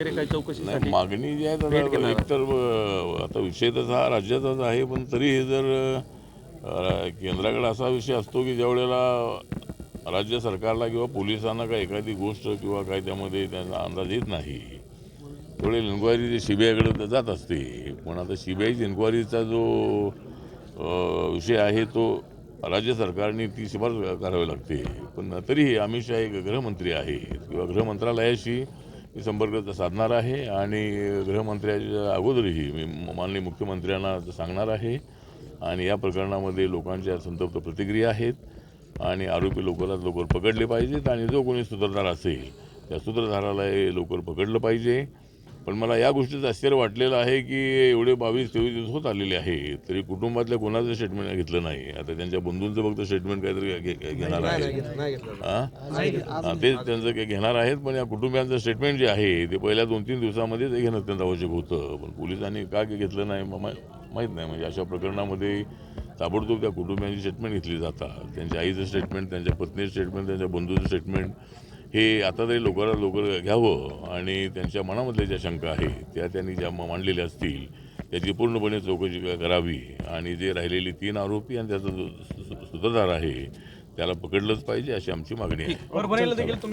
काही चौकशीसाठी मागणी जी आहे भेट घेणार एकतर अ, आता विषय तसा हा राज्याचाच आहे पण तरी हे जर अ, केंद्राकडे असा विषय असतो की ज्या वेळेला राज्य सरकारला किंवा पोलिसांना काही एखादी गोष्ट किंवा काय त्यामध्ये त्यांचा अंदाज येत नाही त्यावेळी इन्क्वायरी जी सीबीआयकडे जात असते. पण आता सीबीआयची इन्क्वायरीचा जो अ, विषय आहे तो राज्य सरकारने ती शिफारस करावी लागते. पण तरीही अमित शहा एक गृहमंत्री आहेत किंवा गृहमंत्रालयाशी मी संपर्क साधणार आहे आणि गृहमंत्र्याच्या अगोदरही मी माननीय मुख्यमंत्र्यांना सांगणार आहे. आणि या प्रकरणामध्ये लोकांच्या संतप्त प्रतिक्रिया आहेत आणि आरोपी लवकरात लवकर पकडले पाहिजेत आणि जो कोणी सूत्रधार असेल त्या सूत्रधाराला हे लवकर पकडलं पाहिजे. पण मला या गोष्टीचं आश्चर्य वाटलेलं आहे की एवढे बावीस तेवीस दिवस होत आलेले आहेत तरी कुटुंबातल्या कोणाचं स्टेटमेंट घेतलं नाही. आता त्यांच्या बंधूंचं फक्त स्टेटमेंट काहीतरी घेणार आहे हा? तेच त्यांचं काही घेणार आहेत पण या कुटुंबियांचं स्टेटमेंट जे आहे ते पहिल्या दोन तीन दिवसामध्ये ते घेणं अत्यंत आवश्यक होतं. पण पोलिसांनी का घेतलं नाही माहीत नाही. म्हणजे अशा प्रकरणामध्ये ताबडतोब त्या कुटुंबियांची स्टेटमेंट घेतली जातात. त्यांच्या आईचं स्टेटमेंट त्यांच्या पत्नीचं स्टेटमेंट त्यांच्या बंधूचं स्टेटमेंट हे आता तरी लवकरात लवकर घ्यावं आणि त्यांच्या मनामधल्या ज्या शंका आहेत त्या त्यांनी ज्या मांडलेल्या असतील त्याची पूर्णपणे चौकशी करावी आणि जे राहिलेले तीन आरोपी आणि त्याचा जो सूत्रधार आहे त्याला पकडलंच पाहिजे अशी आमची मागणी आहे